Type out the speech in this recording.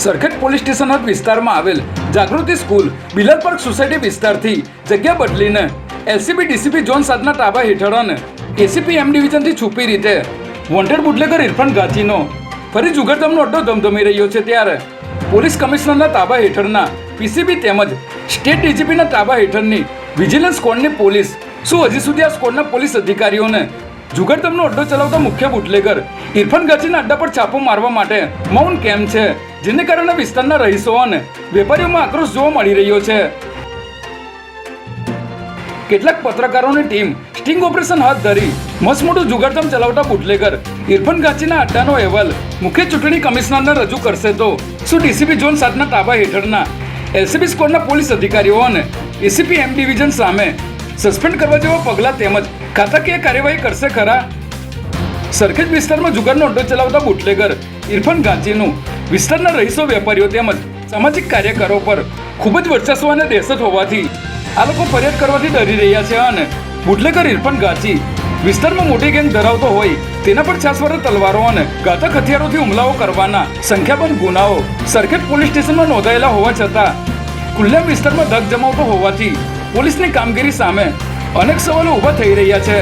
Sarkhej police station હદ વિસ્તારમાં આવેલ જાગૃતિ સ્કૂલ, બિલર પાર્ક સોસાયટી વિસ્તારથી જગ્યા બદલીને એલસીબી ડીસીપી જોન સાતના તાબા હેઠળ અને એસીપી એમ ડિવિઝનથી છુપી રીતે વોન્ટેડ બુટલેગર ઇરફાન ગાંધીનો ફરી જુગરદમનો અડ્ડો ધમધમી રહ્યો છે ત્યારે પોલીસ કમિશનરના તાબા હેઠળના પીસીબી તેમજ સ્ટેટ ડીજીપીના તાબા હેઠળની વિજિલન્સ સ્કોડની પોલીસ, શું હજી સુધી આ સ્કોડના પોલીસ અધિકારીઓને જુગરદમનો અડ્ડો ચલાવતા મુખ્ય બુટલેગર ઇરફાન ગાચીના અડ્ડા પર છાપો મારવા માટે મૌન કેમ છે? જેને કારણે વિસ્તારના રહીશો અને વેપારીઓમાં આક્રોશ જોવા મળી રહ્યો છે. કેટલાક પત્રકારોની ટીમ સ્ટિંગ ઓપરેશન હાથ ધરી મસમોટું જુગારધામ ચલાવતા બુટલેગર ઇરફાન ગાચીના અડ્ડાનો અહેવાલ મુખ્ય ચૂંટણી કમિશનરને રજૂ કરશે તો શું ડીસીપી ઝોન સાતના તાબા હેઠળના એલસીબી સ્કોડના પોલીસ અધિકારીઓ અને એસીપી એમ ડિવિઝન સામે સસ્પેન્ડ કરવા જેવા પગલાં તેમજ ખાતાકીય કાર્યવાહી કરશે ખરા? સરખેજ વિસ્તારમાં જુગારનો અડ્ડો ચલાવતા બુટલેગર ઇરફાન ગાંચીનું વિસ્તારના રહીશો, વેપારીઓ તેમજ સામાજિક કાર્યકરો પર ખૂબ જ વર્ચસ્વ અને દહેશત હોવાથી આ લોકો ફરિયાદ કરવાથી ડરી રહ્યા છે અને બુટલેકર ઇરફાન ગાચી વિસ્તારમાં મોટી ગેંગ ધરાવતો હોય તેના પર છાસવારે, તલવારો અને ઘાતક હથિયારોથી હુમલાઓ કરવાના સંખ્યાબંધ ગુનાઓ સરખેજ પોલીસ સ્ટેશનમાં નોંધાયેલા હોવા છતાં ખુલ્લા વિસ્તારમાં ધક જમાવતો હોવાથી પોલીસની કામગીરી સામે અનેક સવાલો ઊભા થઈ રહ્યા છે.